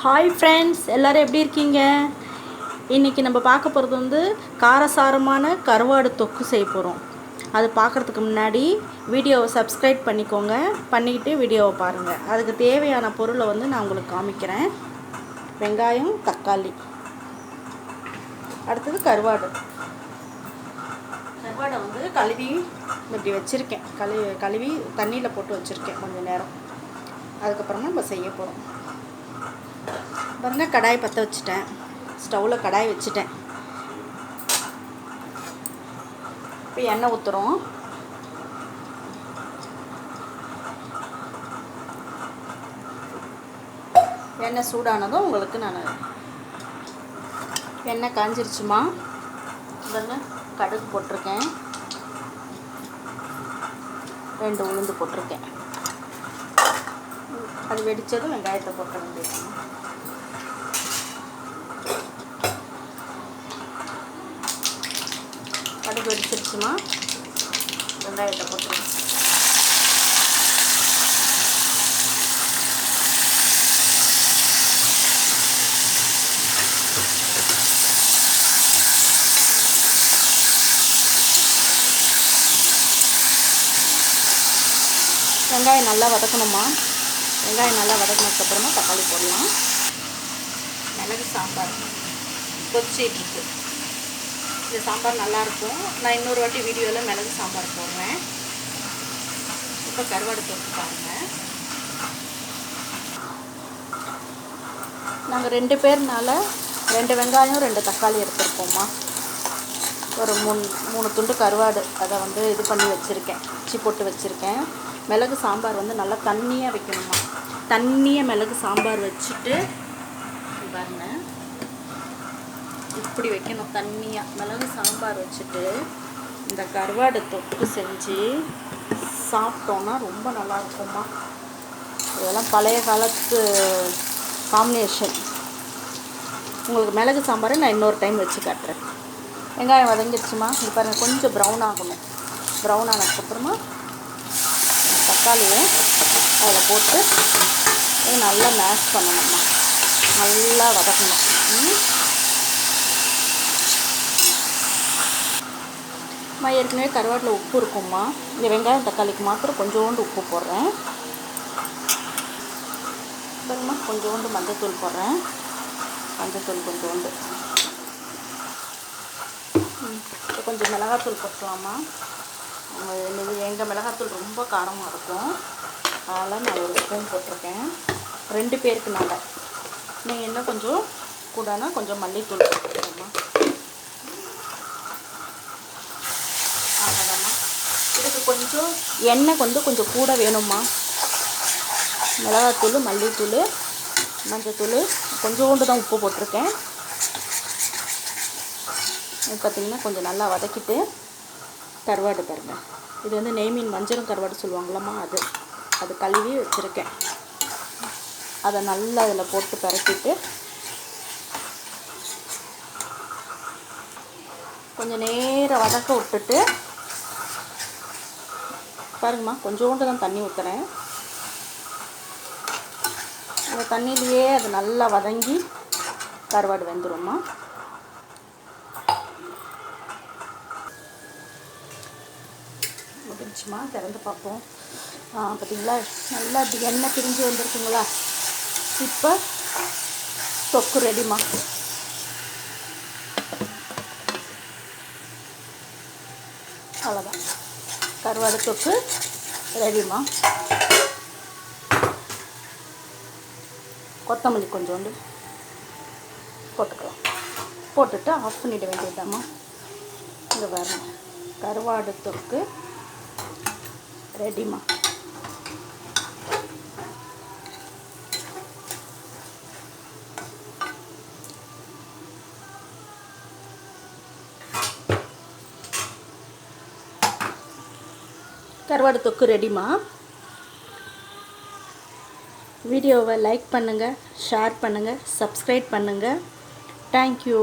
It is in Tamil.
ஹாய் ஃப்ரெண்ட்ஸ் எல்லோரும் எப்படி இருக்கீங்க? இன்றைக்கி நம்ம பார்க்க போகிறது வந்து காரசாரமான கருவாடு தொக்கு செய்ய போகிறோம் அது பார்க்குறதுக்கு முன்னாடி வீடியோவை சப்ஸ்கிரைப் பண்ணிக்கோங்க. பண்ணிக்கிட்டு வீடியோவை பாருங்கள் அதுக்கு தேவையான பொருளை வந்து நான் உங்களுக்கு காமிக்கிறேன். வெங்காயம் தக்காளி. அடுத்தது கருவாடு. கருவாடை வந்து கழுவி இப்படி வச்சுருக்கேன். கழுவி கழுவி தண்ணியில் போட்டு வச்சுருக்கேன் கொஞ்சம் நேரம். அதுக்கப்புறமா நம்ம செய்ய போகிறோம் பாருங்க கடாய் பற்ற வச்சுட்டேன். ஸ்டவ்வில் கடாய் வச்சுட்டேன். இப்போ எண்ணெய் ஊற்றுறோம் எண்ணெய் சூடானதும் உங்களுக்கு நான் எண்ணெய் காஞ்சிருச்சுமா? பாருங்க கடுகு போட்டிருக்கேன். ரெண்டு உளுந்து போட்டிருக்கேன். அது வெடித்ததும் வெங்காயத்தை போட்ட வேண்டியது கடுகு வெடிச்சிருச்சுமா? வெங்காயத்தை போட்டுருங்க. வெங்காயம் நல்லா வதக்கணுமா? வெங்காயம் நல்லா வதக்கினதுக்கப்புறமா தக்காளி போடலாம். மிளகு சாம்பார். கொச்சிட்டு இருக்கு இந்த சாம்பார் நல்லாயிருக்கும். நான் இன்னொரு வாட்டி வீடியோவில் மிளகு சாம்பார் போடுறேன். இப்போ கருவாடு போட்டு பாருங்கள் நாங்கள் ரெண்டு பேர்னால ரெண்டு வெங்காயம் ரெண்டு தக்காளி எடுத்துருக்கோம்மா. ஒரு மூணு மூணு துண்டு கருவாடு அதை வந்து இது பண்ணி வச்சுருக்கேன். உச்சி போட்டு வச்சுருக்கேன். மிளகு சாம்பார் வந்து நல்லா தண்ணியாக வைக்கணுமா தண்ணியை மிளகு சாம்பார் வச்சுட்டு பாருங்க. இப்படி வைக்கணும். தண்ணியாக மிளகு சாம்பார் வச்சுட்டு இந்த கருவாடு தொட்டு செஞ்சு சாப்பிட்டோன்னா ரொம்ப நல்லா இருக்குமா இதெல்லாம் பழைய காலத்து காம்பினேஷன் உங்களுக்கு மிளகு சாம்பார் நான் இன்னொரு டைம் வச்சு காட்டுறேன். வெங்காயம் வதங்கிடுச்சுமா? இது பாருங்கள் கொஞ்சம் ப்ரௌன் ஆகணும். ப்ரௌன் ஆனதுக்கப்புறமா தக்காளியை அதில் போட்டு நல்லா மேஷ் பண்ணணும்மா. நல்லா வதக்கணும். நான் ஏற்கனவே கருவாட்டில் உப்பு இருக்கும்மா. இந்த வெங்காயம் தக்காளிக்கு மாத்திரம் கொஞ்சோண்டு உப்பு போடுறேன். அப்புறமா கொஞ்சோண்டு மஞ்சத்தூள் போடுறேன். மஞ்சத்தூள் கொஞ்சோண்டு. கொஞ்சம் மிளகாத்தூள் போட்டுக்கலாமா? எங்கள் மிளகாத்தூள் ரொம்ப காரமாக இருக்கும். அதனால் நான் ஒரு ஸ்பூன் போட்டிருக்கேன். ரெண்டு பேருக்கு நாங்கள் நீங்கள் இன்னும் கொஞ்சம் கூடனா கொஞ்சம் மல்லித்தூள் போட்டுக்கோமா கொஞ்சம் எண்ணெய் வந்து கொஞ்சம் கூட வேணும்மா. மிளகாத்தூள் மல்லித்தூள் மஞ்சத்தூள் கொஞ்சோண்டு தான் உப்பு போட்டிருக்கேன். இது பார்த்திங்கன்னா கொஞ்சம் நல்லா வதக்கிட்டு கருவாடு பாருங்க. இது வந்து நெய்மீன் மஞ்சளும் கருவாடு சொல்லுவாங்களம்மா அது. அது கழுவி வச்சுருக்கேன். அதை நல்லா அதில் போட்டு பரட்டிட்டு கொஞ்சம் நேரம் வதக்க விட்டுட்டு பாருங்கம்மா கொஞ்சோண்டு தான் தண்ணி ஊற்றுறேன் அந்த தண்ணியிலையே அது நல்லா வதங்கி கருவாடு வெந்துடும்மா முடிஞ்சுமா? திறந்து பார்ப்போம். பார்த்தீங்களா? நல்லா இப்படி எண்ணெய் பிரிஞ்சு வந்திருக்குங்களா? இப்போ தொக்கு ரெடிமா அவ்வளோதான் கருவாடு தொக்கு ரெடிமா கொத்தமல்லி கொஞ்சோண்டு போட்டுக்கலாம். போட்டுட்டு ஆஃப் பண்ணிட வேண்டியதாம்மா இங்கே வரணும் கருவாடு தொக்கு ரெடிமா கருவாடு தொக்கு ரெடிமா? வீடியோவை லைக் பண்ணுங்கள் ஷேர் பண்ணுங்கள் சப்ஸ்கிரைப் பண்ணுங்கள் தேங்க்யூ